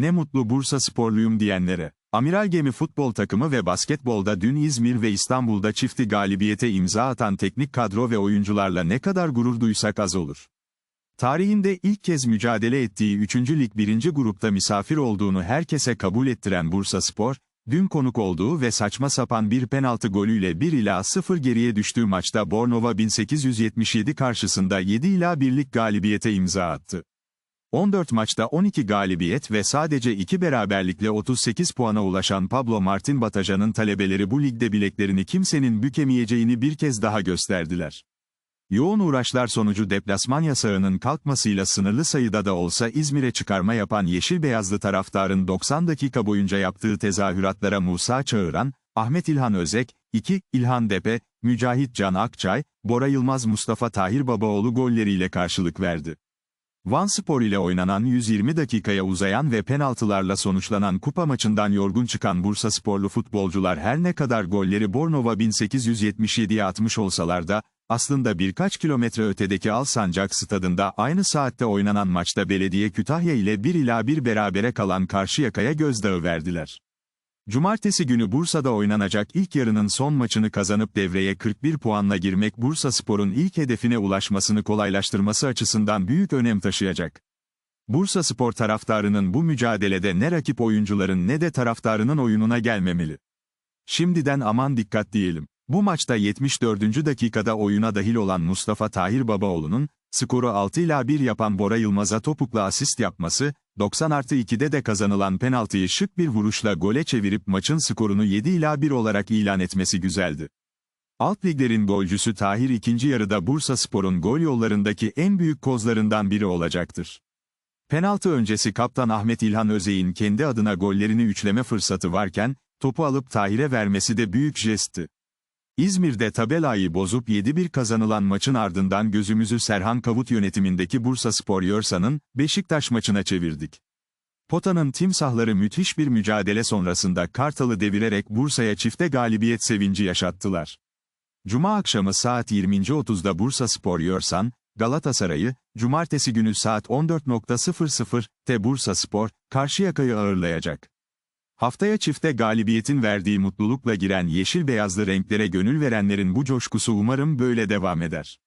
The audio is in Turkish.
ne mutlu Bursa sporluyum diyenlere. Amiral Gemi futbol takımı ve basketbolda dün İzmir ve İstanbul'da çifti galibiyete imza atan teknik kadro ve oyuncularla ne kadar gurur duysak az olur. Tarihinde ilk kez mücadele ettiği 3. Lig 1. grupta misafir olduğunu herkese kabul ettiren Bursa Spor, dün konuk olduğu ve saçma sapan bir penaltı golüyle 1 ila 0 geriye düştüğü maçta Bornova 1877 karşısında 7 ila 1'lik galibiyete imza attı. 14 maçta 12 galibiyet ve sadece 2 beraberlikle 38 puana ulaşan Pablo Martin Batajan'ın talebeleri bu ligde bileklerini kimsenin bükemeyeceğini bir kez daha gösterdiler. Yoğun uğraşlar sonucu deplasman yasağının kalkmasıyla sınırlı sayıda da olsa İzmir'e çıkarma yapan Yeşil Beyazlı taraftarın 90 dakika boyunca yaptığı tezahüratlara Musa Çağıran, Ahmet İlhan Özek, 2, İlhan Depe, Mücahit Can Akçay, Bora Yılmaz Mustafa Tahir Babaoğlu golleriyle karşılık verdi. Van Spor ile oynanan 120 dakikaya uzayan ve penaltılarla sonuçlanan kupa maçından yorgun çıkan Bursa sporlu futbolcular her ne kadar golleri Bornova 1877'ye atmış olsalar da, aslında birkaç kilometre ötedeki Alsancak stadında aynı saatte oynanan maçta Belediye Kütahya ile 1 ila 1 berabere kalan Karşıyaka'ya gözdağı verdiler. Cumartesi günü Bursa'da oynanacak ilk yarının son maçını kazanıp devreye 41 puanla girmek Bursa Spor'un ilk hedefine ulaşmasını kolaylaştırması açısından büyük önem taşıyacak. Bursa Spor taraftarının bu mücadelede ne rakip oyuncuların ne de taraftarının oyununa gelmemeli. Şimdiden aman dikkat diyelim. Bu maçta 74. dakikada oyuna dahil olan Mustafa Tahir Babaoğlu'nun, skoru 6 ila 1 yapan Bora Yılmaz'a topukla asist yapması, 90 artı 2'de de kazanılan penaltıyı şık bir vuruşla gole çevirip maçın skorunu 7 ila 1 olarak ilan etmesi güzeldi. Alt liglerin golcüsü Tahir ikinci yarıda Bursa Spor'un gol yollarındaki en büyük kozlarından biri olacaktır. Penaltı öncesi kaptan Ahmet İlhan Özey'in kendi adına gollerini üçleme fırsatı varken, topu alıp Tahir'e vermesi de büyük jestti. İzmir'de tabelayı bozup 7-1 kazanılan maçın ardından gözümüzü Serhan Kavut yönetimindeki Bursa Spor Yorsa'nın, Beşiktaş maçına çevirdik. Pota'nın timsahları müthiş bir mücadele sonrasında Kartal'ı devirerek Bursa'ya çifte galibiyet sevinci yaşattılar. Cuma akşamı saat 20.30'da Bursa Spor Yorsan, Galatasaray'ı, Cumartesi günü saat 14.00'te Bursa Spor, Karşıyaka'yı ağırlayacak. Haftaya çifte galibiyetin verdiği mutlulukla giren yeşil beyazlı renklere gönül verenlerin bu coşkusu umarım böyle devam eder.